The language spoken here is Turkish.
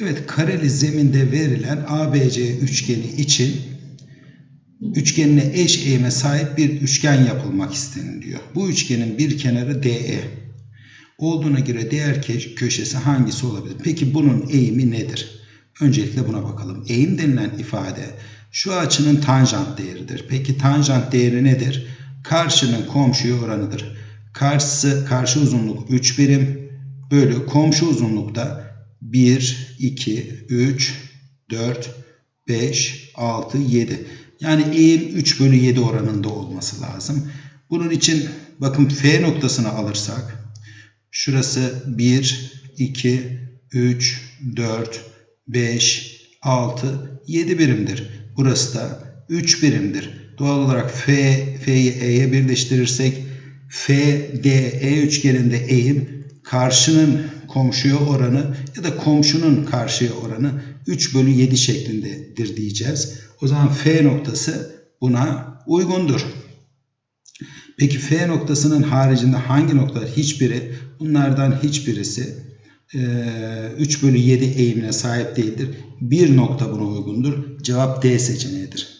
Evet kareli zeminde verilen ABC üçgeni için üçgenine eş eğime sahip bir üçgen yapılmak isteniliyor. Bu üçgenin bir kenarı DE. Olduğuna göre diğer köşesi hangisi olabilir? Peki bunun eğimi nedir? Öncelikle buna bakalım. Eğim denilen ifade şu açının tanjant değeridir. Peki tanjant değeri nedir? Karşının komşuya oranıdır. Karşısı, karşı uzunluk 3 birim bölü komşu uzunlukta 1, 2, 3, 4, 5, 6, 7. Yani eğim 3 bölü 7 oranında olması lazım. Bunun için bakın F noktasını alırsak şurası 1, 2, 3, 4, 5, 6, 7 birimdir. Burası da 3 birimdir. Doğal olarak F, F'yi E'ye birleştirirsek FDE üçgeninde eğim karşının komşuya oranı ya da komşunun karşıya oranı 3 bölü 7 şeklindedir diyeceğiz. O zaman F noktası buna uygundur. Peki F noktasının haricinde hangi noktalar? Hiçbiri bunlardan hiçbirisi eee, 3 bölü 7 eğimine sahip değildir. Bir nokta buna uygundur. Cevap D seçeneğidir.